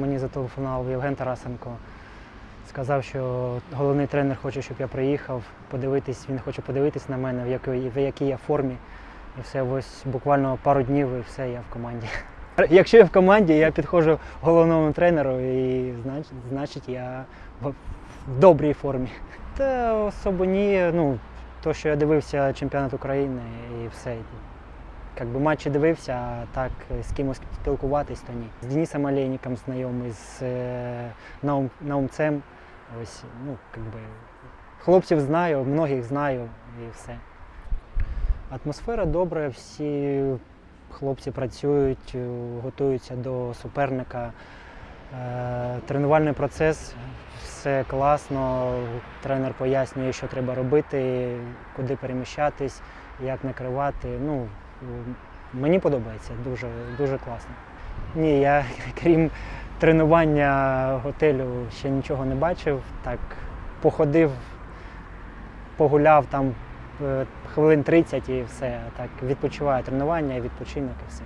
Мені зателефонував Євген Тарасенко. Сказав, що головний тренер хоче, щоб я приїхав подивитись. Він хоче подивитись на мене, в якій, в якій я формі. І все, ось буквально пару днів і все, я в команді. Якщо я в команді, я підходжу головному тренеру і значить, значить я в, добрій формі. Та особо ні. Ну, то, що я дивився чемпіонат України і все. Якби матчі дивився, а так з кимось спілкуватись, то ні. З Денисом Олейником знайомий, з е, Наум, Наумцем. Ось, ну, якби, хлопців знаю, многих знаю і все. Атмосфера добра, всі хлопці працюють, е, готуються до суперника. Е, Тренувальний процес, все класно. Тренер пояснює, що треба робити, куди переміщатись, як накривати. Ну, мені подобається, дуже, дуже класно. Ні, я крім тренування готелю ще нічого не бачив. Так походив, погуляв там е, хвилин 30 і все. Так відпочиваю тренування, відпочинок і все.